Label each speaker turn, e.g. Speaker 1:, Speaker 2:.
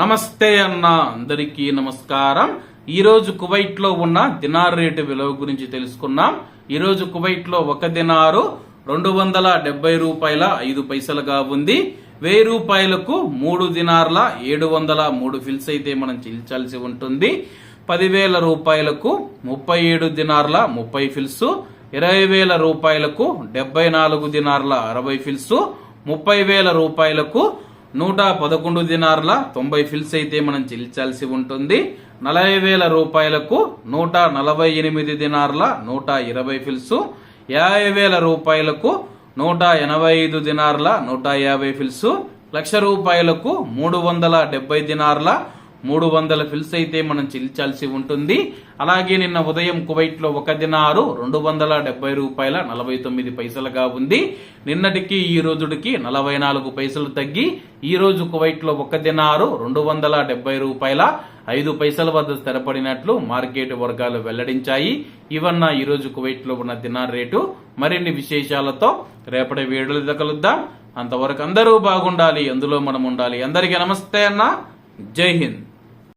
Speaker 1: నమస్తే అన్న అందరికీ నమస్కారం. ఈరోజు కువైట్లో ఉన్న దినార్ రేటు విలువ గురించి తెలుసుకున్నాం ఈరోజు కువైట్లో ఒక దినారు రెండు వందల డెబ్బై రూపాయల ఐదు పైసలుగా ఉంది. వెయ్యి రూపాయలకు మూడు దినార్ల ఏడు వందల మూడు ఫిల్స్ అయితే మనం చెల్లించాల్సి ఉంటుంది. పదివేల రూపాయలకు ముప్పై ఏడు దినార్ల ముప్పై ఫిల్స్ ఇరవై వేల రూపాయలకు డెబ్బై నాలుగు దినార్ల అరవై ఫిల్స్ ముప్పై వేల రూపాయలకు నూట పదకొండు దినార్ల తొంభై ఫిల్స్ అయితే మనం చెల్లించాల్సి ఉంటుంది. నలభై వేల రూపాయలకు నూట నలభై ఎనిమిది దినార్ల నూట ఇరవై ఫిల్స్. యాభై వేల రూపాయలకు నూట ఎనభై ఐదు దినార్ల నూట యాభై ఫిల్స్. లక్ష రూపాయలకు మూడు వందల డెబ్బై దినార్ల మూడు వందల ఫిల్స్ అయితే మనం చెల్లించాల్సి ఉంటుంది. అలాగే నిన్న ఉదయం కువైట్లో ఒక దినారు రెండు వందల డెబ్బై రూపాయల నలభై తొమ్మిది పైసలుగా ఉంది. నిన్నటికి ఈ రోజుడికి నలభై నాలుగు పైసలు తగ్గి ఈ రోజు కువైట్లో ఒక దినారు రెండు వందల డెబ్బై రూపాయల ఐదు పైసల వద్ద స్థిరపడినట్లు మార్కెట్ వర్గాలు వెల్లడించాయి. ఇవన్న ఈ రోజు కువైట్లో ఉన్న దినార్ రేటు. మరిన్ని విశేషాలతో రేపటి వేడులు కలుద్దాం. అంతవరకు అందరూ బాగుండాలి. అందులో మనం ఉండాలి. అందరికీ నమస్తే అన్న. జై హింద్.